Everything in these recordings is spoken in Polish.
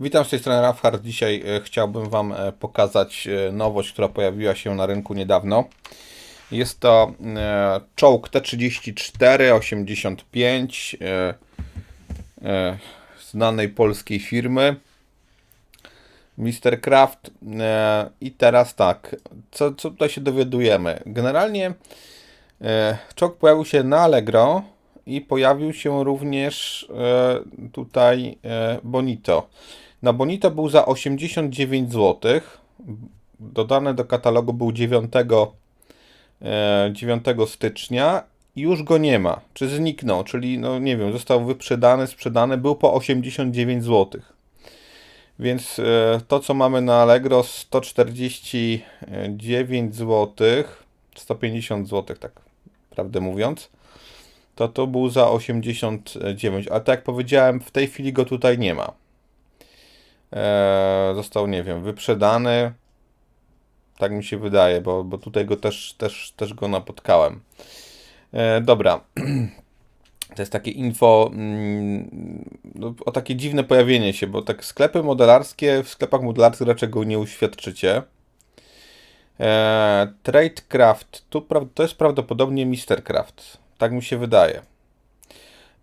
Witam z tej strony Rafhard. Dzisiaj e, chciałbym Wam e, pokazać e, nowość, która pojawiła się na rynku niedawno. Jest to czołg T3485 e, e, znanej polskiej firmy Mr. Craft. I teraz tak, co, co tutaj się dowiadujemy? Generalnie czołg pojawił się na Allegro i pojawił się również tutaj Bonito. Na Bonito był za 89 zł. Dodany do katalogu był 9, e, 9 stycznia i już go nie ma. Czy zniknął, czyli no nie wiem, został wyprzedany, sprzedany, był po 89 zł. Więc e, to, co mamy na Allegro, 149 zł, 150 zł, tak prawdę mówiąc, to to był za 89. A tak jak powiedziałem, w tej chwili go tutaj nie ma. E, został, nie wiem, wyprzedany. Tak mi się wydaje, bo, bo tutaj go też, też, też go napotkałem. E, dobra. To jest takie info mm, no, o takie dziwne pojawienie się, bo tak sklepy modelarskie, w sklepach modelarskich raczej go nie uświadczycie. E, Tradecraft, tu to jest prawdopodobnie Mr. Craft. Tak mi się wydaje.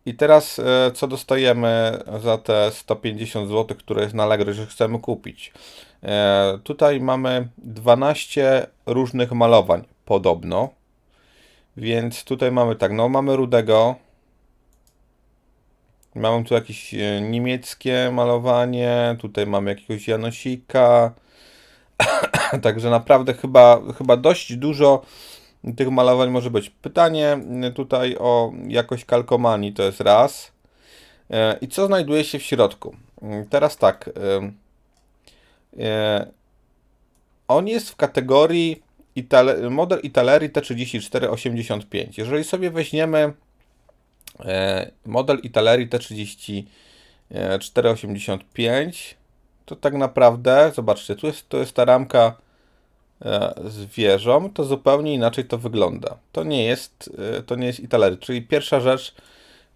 I teraz e, co dostajemy za te 150 zł, które jest na Allegro, że chcemy kupić? E, tutaj mamy 12 różnych malowań, podobno. Więc tutaj mamy tak, no mamy rudego. Mamy tu jakieś e, niemieckie malowanie, tutaj mamy jakiegoś Janosika. Także naprawdę chyba, chyba dość dużo tych malowań może być. Pytanie y, tutaj o jakość kalkomanii to jest raz. E, I co znajduje się w środku? Mm, Teraz tak. y, y, On jest w kategorii model Italerii T3485. Jeżeli sobie weźmiemy e, model Italerii T3485, to tak naprawdę, zobaczcie, tu jest, to jest ta ramka e, z wieżą, to zupełnie inaczej to wygląda. To nie jest, e, to nie jest Italery. Czyli pierwsza rzecz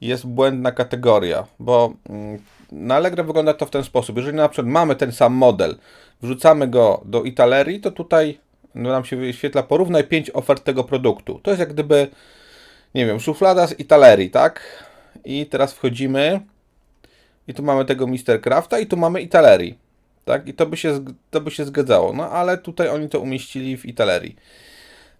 jest błędna kategoria, bo mm, na Allegro wygląda to w ten sposób. Jeżeli na przykład mamy ten sam model, wrzucamy go do Italerii, to tutaj no, nam się wyświetla porównaj 5 ofert tego produktu. To jest jak gdyby, nie wiem, szuflada z Italerii, tak? I teraz wchodzimy i tu mamy tego Mr. Crafta i tu mamy Italerii. Tak? I to by, się, to by się zgadzało. No ale tutaj oni to umieścili w Italerii.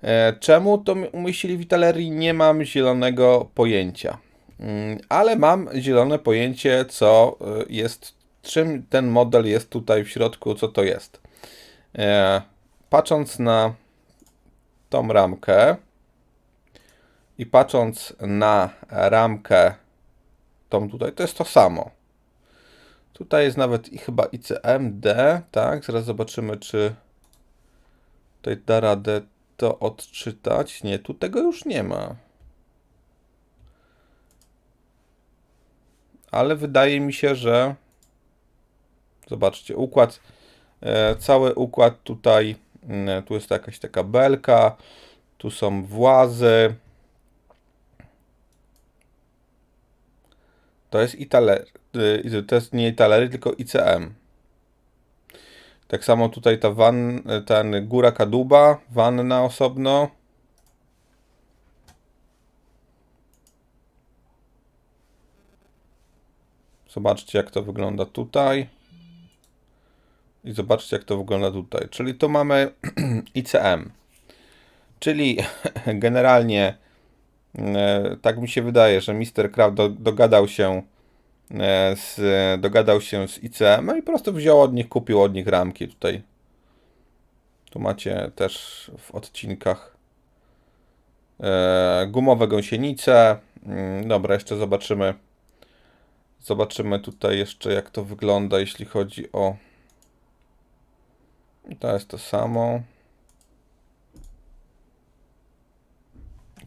E, czemu to mi- umieścili w Italerii? Nie mam zielonego pojęcia. Mm, Ale mam zielone pojęcie, co e, jest, czym ten model jest tutaj w środku, co to jest. E, Patrząc na tą ramkę i patrząc na ramkę tą tutaj, to jest to samo. Tutaj jest nawet i chyba ICMD, tak? Zaraz zobaczymy, czy tutaj da radę to odczytać. Nie, tu tego już nie ma. Ale wydaje mi się, że zobaczcie, układ, e, cały układ tutaj, mm, tu jest jakaś taka belka, tu są włazy. To jest Italer, y, to jest nie Italery, tylko ICM. Tak samo tutaj ta wan, ten góra kadłuba, wanna osobno. Zobaczcie jak to wygląda tutaj. I zobaczcie jak to wygląda tutaj. Czyli tu mamy ICM. Czyli generalnie tak mi się wydaje, że Mr. Kraft do, dogadał się e, z, dogadał się z ICM no i po prostu wziął od nich, kupił od nich ramki tutaj. Tu macie też w odcinkach e, gumowe gąsienice. Mm, Dobra, jeszcze zobaczymy. Zobaczymy tutaj jeszcze jak to wygląda, jeśli chodzi o. To jest to samo.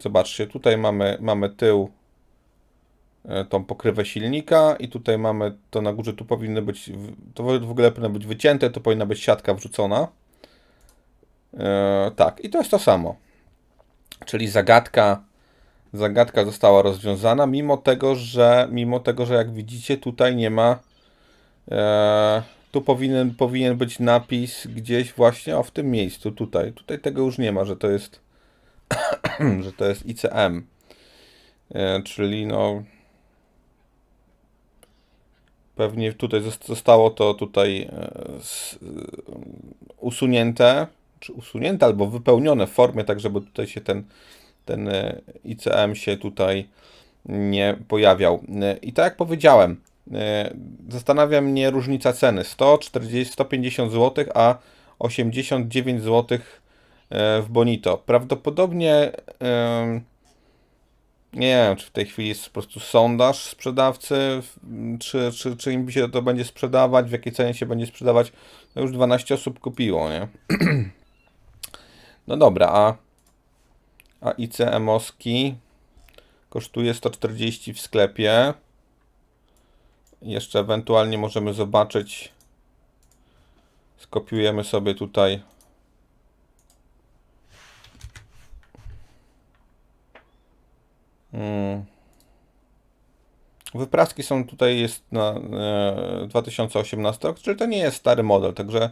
Zobaczcie, tutaj mamy, mamy tył, e, tą pokrywę silnika i tutaj mamy to na górze, tu powinny być, to w ogóle powinno być wycięte, to powinna być siatka wrzucona. E, tak, i to jest to samo. Czyli zagadka, zagadka została rozwiązana, mimo tego, że, mimo tego, że jak widzicie, tutaj nie ma E, tu powinien, powinien być napis gdzieś właśnie o w tym miejscu, tutaj. Tutaj tego już nie ma, że to jest, że to jest ICM. E, czyli no pewnie tutaj zos- zostało to tutaj e, s- usunięte, czy usunięte albo wypełnione w formie, tak żeby tutaj się ten, ten e, ICM się tutaj nie pojawiał. E, I tak jak powiedziałem, e, zastanawia mnie różnica ceny 140, 150 zł, a 89 zł e, w Bonito. Prawdopodobnie nie wiem, czy w tej chwili jest po prostu sondaż sprzedawcy, czy, czy, czy im się to będzie sprzedawać, w jakiej cenie się będzie sprzedawać. No już 12 osób kupiło, nie? No dobra, a, a ICM-owski kosztuje 140 w sklepie. Jeszcze ewentualnie możemy zobaczyć, skopiujemy sobie tutaj Wypraski są tutaj, jest na e, 2018 rok, czyli to nie jest stary model, także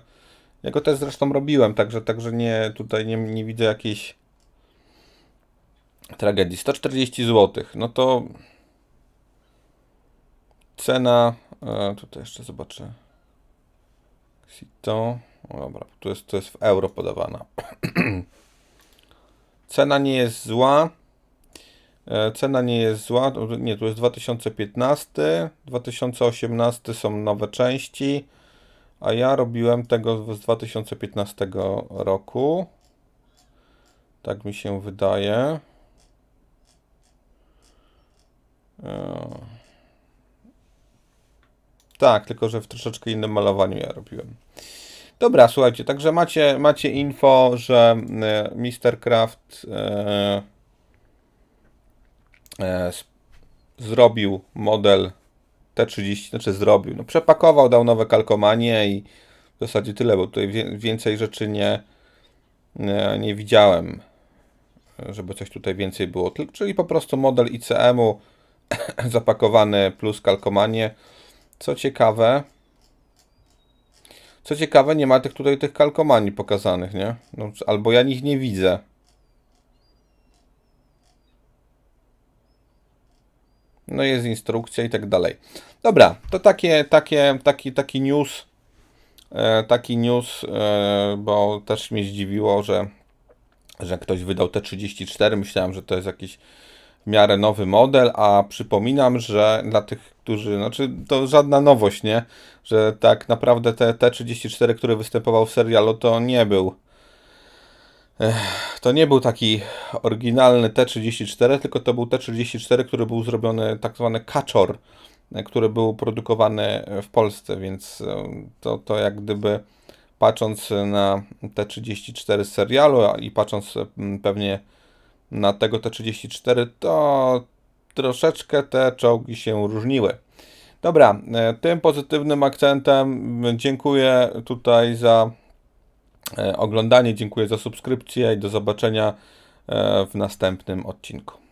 ja go też zresztą robiłem, także, także nie, tutaj nie, nie widzę jakiejś tragedii. 140 zł, no to cena, e, tutaj jeszcze zobaczę, Sito, o dobra, tu jest, to jest w euro podawana. Cena nie jest zła. E, Cena nie jest zła. to- Nie, tu jest 2015. 2018 są nowe części. A ja robiłem tego z 2015 roku. Tak mi się wydaje. E, Tak, tylko że w troszeczkę innym malowaniu ja robiłem. Dobra, słuchajcie, także macie, macie info, że e, Mr. Craft s- zrobił model T30, znaczy zrobił, no przepakował, dał nowe kalkomanie i w zasadzie tyle, bo tutaj więcej rzeczy nie, nie, nie widziałem, żeby coś tutaj więcej było, czyli po prostu model ICM-u zapakowany plus kalkomanie. Co ciekawe, co ciekawe, nie ma tych tutaj tych kalkomanii pokazanych, nie? No, albo ja ich nie widzę. No jest instrukcja i tak dalej. Dobra, to takie, takie, taki, taki news, e, taki news, e, bo też mnie zdziwiło, że, że ktoś wydał T34. Myślałem, że to jest jakiś w miarę nowy model, a przypominam, że dla tych, którzy, znaczy to żadna nowość, nie? Że tak naprawdę te T34, który występował w serialu, to nie był to nie był taki oryginalny T34, tylko to był T34, który był zrobiony tak zwany kaczor, e, który był produkowany w Polsce, więc e, to, to jak gdyby patrząc na T34 z serialu i patrząc mm, pewnie na tego T34, to troszeczkę te czołgi się różniły. Dobra, e, tym pozytywnym akcentem dziękuję tutaj za e, oglądanie, dziękuję za subskrypcję i do zobaczenia e, w następnym odcinku.